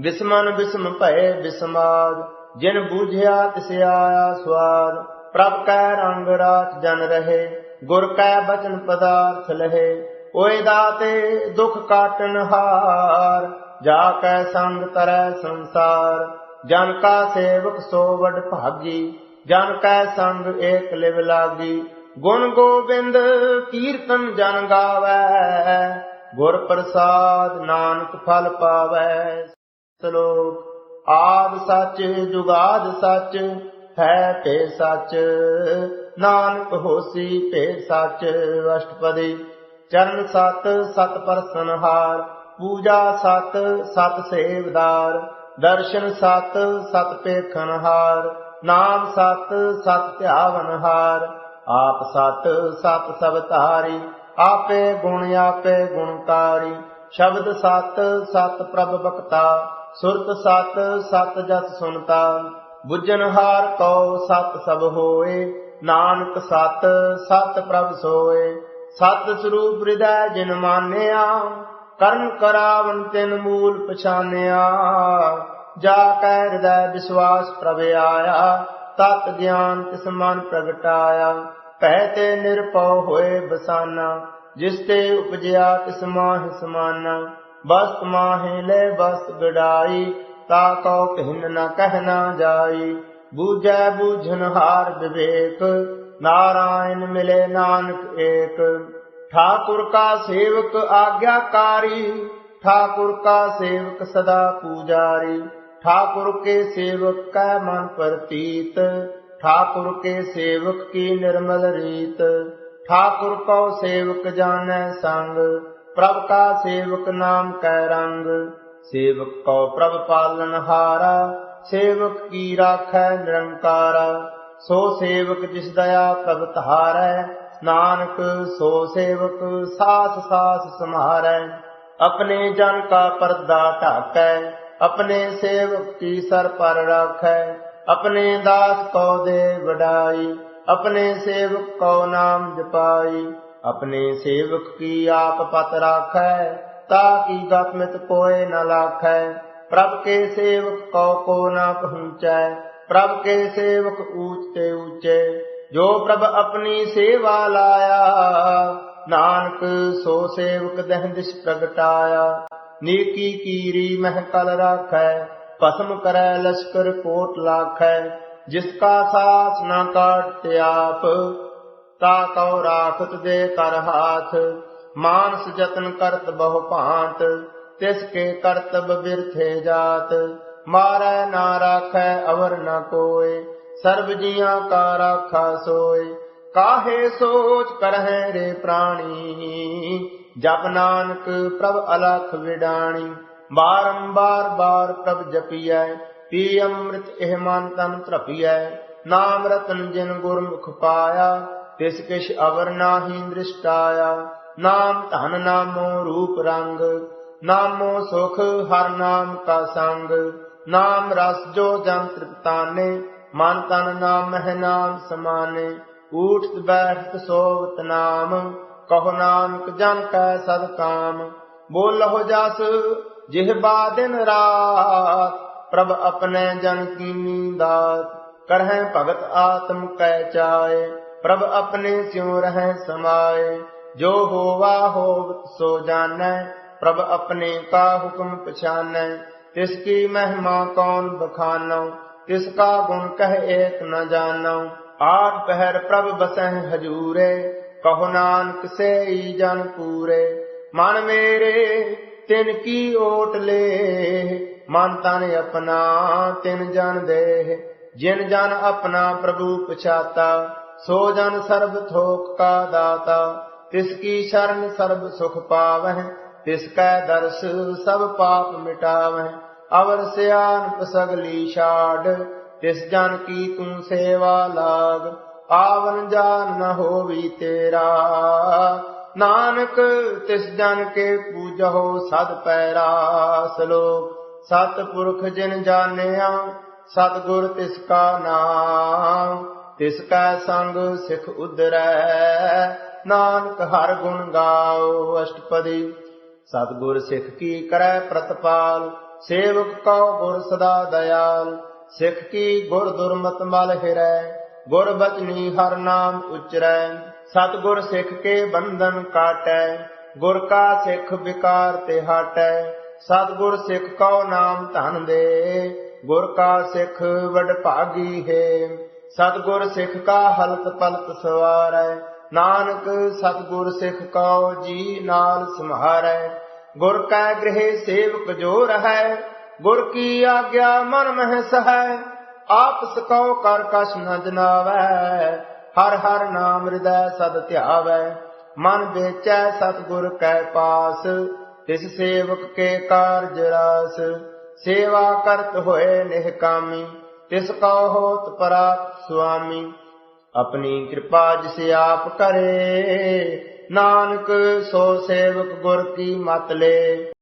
ਵਿਸਮਨ ਵਿਸਮ ਭਏ ਵਿਸਮਾਦ ਜਿਨ ਬੂਝਿਆ ਤਿਸ ਆਇਆ ਸਵਾਦ ਪ੍ਰਭ ਕੈ ਰੰਗ ਰਾਤ ਜਨ ਰਹੇ, ਗੁਰ ਕੈ ਬਚਨ ਪਦਾਰਥ ਲਹੇ, ਓਏ ਦਾਤੇ ਦੁਖ ਕਾਟਨ ਹਾਰ, ਜਾ ਕੈ ਸੰਗ ਤਰੈ ਸੰਸਾਰ, ਜਨ ਕਾ ਸੇਵਕ ਸੋ ਵਡ ਭਾਗੀ, ਜਨ ਕੈ ਸੰਗ ਏਕ ਲਿਵ ਲਾਗੀ, ਗੁਣ ਗੋਬਿੰਦ ਕੀਰਤਨ ਜਨ ਗਾਵੈ, ਗੁਰ ਪ੍ਰਸਾਦ ਨਾਨਕ ਫਲ ਪਾਵੈ। ਸ਼ਲੋਕ ਆਦ ਸੱਚ, ਜੁਗਾਦ ਸੱਚ, ਹੈ ਭੇ ਸੱਚ। ਨਾਨਕ ਹੋਸੀ ਭੇ ਸੱਚ, ਅਸ਼ਟਪਦੀ। ਚਰਨ ਸਤ ਸਤ ਪਰਸਨ ਪੂਜਾ ਸਤ ਸਤ ਸੇਵਦਾਰ। ਦਰਸ਼ਨ ਸਤ ਸਤ ਪੇਖਨ ਨਾਮ ਸਤ ਸਤ ਧਿਆਵਨ ਹਾਰ। ਆਪ ਸਤ ਸਤ ਸਭ ਧਾਰੀ। ਆਪੇ ਗੁਣ, ਆਪੇ ਗੁਣਕਾਰੀ ਸ਼ਬਦ ਸਤ ਸਤ ਪ੍ਰਭ ਬਖਤਾ ਸੁਰਤ ਸਤ ਸਤ ਜਸ ਸੁਨਤਾ, ਬੁੱਝਨ ਹਾਰ ਕਉ ਸਤ ਸਭ ਹੋਏ, ਨਾਨਕ ਸਤ ਸਤ ਪ੍ਰਭ ਸੋਏ। ਸਤ ਸਰੂਪ ਹਿਰਦੈ ਜਿਨ ਮਾਨਿਆ, ਕਰਨ ਕਰਾਵਨ ਤਿਨ ਮੂਲ ਪਛਾਨਿਆ। ਜਾ ਕੈ ਹਿਰਦੈ ਵਿਸਵਾਸ ਪ੍ਰਭ ਆਇਆ, ਤਤ ਗਿਆਨ ਤਿਸ ਮਨ ਪ੍ਰਗਟਾਇਆ। ਭੈ ਤੇ ਨਿਰਭਉ ਹੋਏ ਬਸਾਨਾ, ਜਿਸ ਤੇ ਉਪਜਿਆ ਤਿਸ ਮਾਹਿ ਸਮਾਨਾ। بس ماہلے بس گڑائی تا کو کہن نہ کہنا جائی بوجھے بوجھن ہار وویک نارائن ملے نانک ایک ٹھاکر کا سیوک آگیا کاری ٹھاکر کا سیوک سدا پوجاری ٹھاکر کے سیوک کا من پرتیت ٹھاکر کے سیوک کی نرمل ریت ٹھاکر کو سیوک جانے سنگ ਪ੍ਰਭ ਕਾ ਸੇਵਕ ਨਾਮ ਕੈ ਰੰਗ, ਸੇਵਕ ਕੋ ਪ੍ਰਭ ਪਾਲਨ ਹਾਰਾ, ਸੇਵਕ ਕੀ ਰਾਖੈ ਨਿਰੰਕਾਰ। ਸੋ ਸੇਵਕ ਜਿਸ ਦਇਆ ਪ੍ਰਭ ਤਹਾਰੈ ਨਾਨਕ ਸੋ ਸੇਵਕ ਸਾਸ ਸਾਸ ਸੰਹਾਰੈ। ਆਪਣੇ ਜਨ ਕਾ ਪਰਦਾ ਢਾਕੈ, ਆਪਣੇ ਸੇਵਕ ਕੀ ਸਰ ਪਰ ਰਾਖੈ। ਆਪਣੇ ਦਾਸ ਕੋ ਦੇ ਵਡਾਈ, ਆਪਣੇ ਸੇਵਕ ਕੋ ਨਾਮ ਜਪਾਈ। اپنے سیوک کی آپ پت راکھ تاکہ گسمت کوئے نہ لاکھ پرب کے سیوک کو کو نہ پہنچے پرب کے سیوک اونچے اونچے جو پرب اپنی سیوا لایا نانک سو سیوک دہندش پرگٹایا نیکی کیری محکل راکھ پسم کرے لشکر کوٹ لاکھ جس کا ساس نہ کاٹتے آپ ਤਾ ਕਉ ਰਾਖਤ ਦੇ ਕਰ ਹਾਥ, ਮਾਨਸ ਜਤਨ ਕਰਤ ਬਹੁ ਭਾਂਤ, ਤਿਸ ਕੇ ਕਰਤਬ ਬਿਰਥੇ ਜਾਤ। ਮਾਰੈ ਨਾ ਰਾਖੈ ਅਵਰ ਨ ਕੋਏ, ਸਰਬ ਜੀਆਂ ਕਾ ਰਾਖਾ ਸੋਏ। ਕਾਹੇ ਸੋਚ ਕਰਹਿ ਰੇ ਪ੍ਰਾਣੀ, ਜਪ ਨਾਨਕ ਪ੍ਰਭ ਅਲਖ ਵਿਡਾਣੀ। ਬਾਰੰਬਾਰ ਬਾਰ ਪ੍ਰਭ ਜਪੀਐ ਪੀ ਅੰਮ੍ਰਿਤ ਇਹ ਮਨ ਤਨ ਤ੍ਰਪੀਐ ਨਾਮ ਰਤਨ ਜਿਨ ਗੁਰਮੁਖ ਪਾਇਆ ਤਿਸ ਕਿਛ ਅਵਰ ਨਾਹੀ ਦ੍ਰਿਸ਼ਟਾਇਆ, ਨਾਮ ਧਨ ਨਾਮੋ ਰੂਪ ਰੰਗ, ਨਾਮੋ ਸੁਖ ਹਰ ਨਾਮ ਕਾ ਸੰਗ, ਨਾਮ ਰਸ ਜੋ ਜਨ ਤ੍ਰਿਪਤਾਨੇ ਮਨ ਤਨ ਨਾਮ ਹੈ ਨਾਮ ਸਮਾਨੇ ਊਠਤ ਬੈਠਤ ਸੋਵਤ ਨਾਮ, ਕਹੋ ਨਾਨਕ ਜਨ ਕੈ ਸਦ ਕਾਮ ਬੋਲਹੁ ਜਸ ਜਿਹਬਾ ਦਿਨ ਰਾਤ, ਪ੍ਰਭ ਆਪਣੇ ਜਨ ਕੀਨੀ ਦਾਤ ਕਰਹਿ ਭਗਤ ਆਤਮ ਕੈ ਚਾਏ। ਪ੍ਰਭ ਆਪਣੇ ਸਿਉ ਰਹਿ ਸਮਾਏ, ਜੋ ਹੋਵਾ ਹੋਵਤ ਸੋ ਜਾਣੈ, ਪ੍ਰਭ ਆਪਣੇ ਕਾ ਹੁਕਮ ਪਛਾਨੈ, ਤਿਸ ਕੀ ਮਹਿਮਾ ਕੌਣ ਬਖਾਨੋ, ਤਿਸ ਕਾ ਗੁਣ ਕਹਿ ਏਕ ਨ ਜਾਣੋ। ਆਠ ਪਹਿਰ ਪ੍ਰਭ ਬਸਹਿ ਹਜੂਰੇ, ਕਹੋ ਨਾਨਕ ਸੇਈ ਜਨ ਪੂਰੇ। ਮਨ ਮੇਰੇ, ਤਿਨ ਕੀ ਓਟ ਲੇ, ਮਨ ਤਨ ਆਪਣਾ ਤਿਨ ਜਨ ਦੇ ਜਿਨ ਜਨ ਆਪਣਾ ਪ੍ਰਭੂ ਪਛਾਤਾ ਸੋ ਜਨ ਸਰਬ ਥੋਕ ਕਾ ਦਾਤਾ, ਤਿਸ ਕੀ ਸ਼ਰਨ ਸਰਬ ਸੁਖ ਪਾਵਹਿ, ਤਿਸ ਕੈ ਦਰਸ ਸਭ ਪਾਪ ਮਿਟਾਵਹਿ। ਅਵਰ ਸਿਆਨ ਸਗਲੀ ਛਾੜ, ਤਿਸ ਜਨ ਕੀ ਤੂੰ ਸੇਵਾ ਲਾਗ, ਆਵਨ ਜਾਨ ਨ ਹੋਵੀ ਤੇਰਾ। ਨਾਨਕ, ਤਿਸ ਜਨ ਕੇ ਪੂਜਹੁ ਸਦ ਪੈਰਾ ਸਲੋਕ ਸਤ ਪੁਰਖ ਜਿਨ ਜਾਣਿਆ ਸਤ ਗੁਰ ਤਿਸ ਕਾ ਨਾਮ। ਤਿਸ ਕੈ ਸੰਗ ਸਿਖ ਉਦਰੈ ਨਾਨਕ ਹਰ ਗੁਣ ਗਾਓ ਅਸ਼ਟਪਦੀ। ਸਤਿਗੁਰ ਸਿੱਖ ਕੀ ਕਰੈ ਪ੍ਰਤਪਾਲ, ਸੇਵਕ ਕਉ ਗੁਰ ਸਦਾ ਦਇਆਲ। ਸਿੱਖ ਕੀ ਗੁਰ ਦੁਰਮਤ ਮਲ ਹਿਰੈ, ਗੁਰ ਬਚਨੀ ਹਰ ਨਾਮ ਉਚਰੈ। ਸਤਿਗੁਰ ਸਿੱਖ ਕੇ ਬੰਧਨ ਕਾਟੈ, ਗੁਰ ਕਾ ਸਿੱਖ ਵਿਕਾਰ ਤੇ ਹਟੈ। ਸਤਿਗੁਰ ਸਿੱਖ ਕਉ ਨਾਮ ਧਨ ਦੇ, ਗੁਰ ਕਾ ਸਿੱਖ ਵਡ ਭਾਗੀ ਹੈ। ਸਤਿਗੁਰ ਸਿੱਖ ਕਾ ਹਲਤ ਪਲਤ ਸਵਾਰੈ। ਨਾਨਕ ਸਤਿਗੁਰ ਸਿੱਖ ਕਉ ਜੀ ਨਾਲ ਸਮਹਾਰੈ ਗੁਰ ਕੈ ਗ੍ਰਹਿ ਸੇਵਕ ਜੋ ਰਹੈ, ਗੁਰ ਕੀ ਆਗਿਆ ਮਨ ਮਹਿ ਸਹੈ। ਆਪ ਸਕਉ ਕਰ ਕਛ ਨ ਜਨਾਵੈ, ਹਰ ਹਰ ਨਾਮ ਹਿਰਦੈ ਸਦ ਧਿਆਵੈ। ਮਨ ਵੇਚੈ ਸਤਿਗੁਰ ਕੈ ਪਾਸ, ਤਿਸ ਸੇਵਕ ਕੇ ਕਾਰਜ ਰਾਸ। ਸੇਵਾ ਕਰਤ ਹੋਏ ਨਿਹਕਾਮੀ ਤਿਸ ਕਉ ਹੋਤ ਪਰਾਤ ਸੁਆਮੀ, ਆਪਣੀ ਕਿਰਪਾ ਜਿਸ ਆਪ ਕਰੇ, ਨਾਨਕ ਸੋ ਸੇਵਕ ਗੁਰ ਕੀ ਮਤ ਲੇ।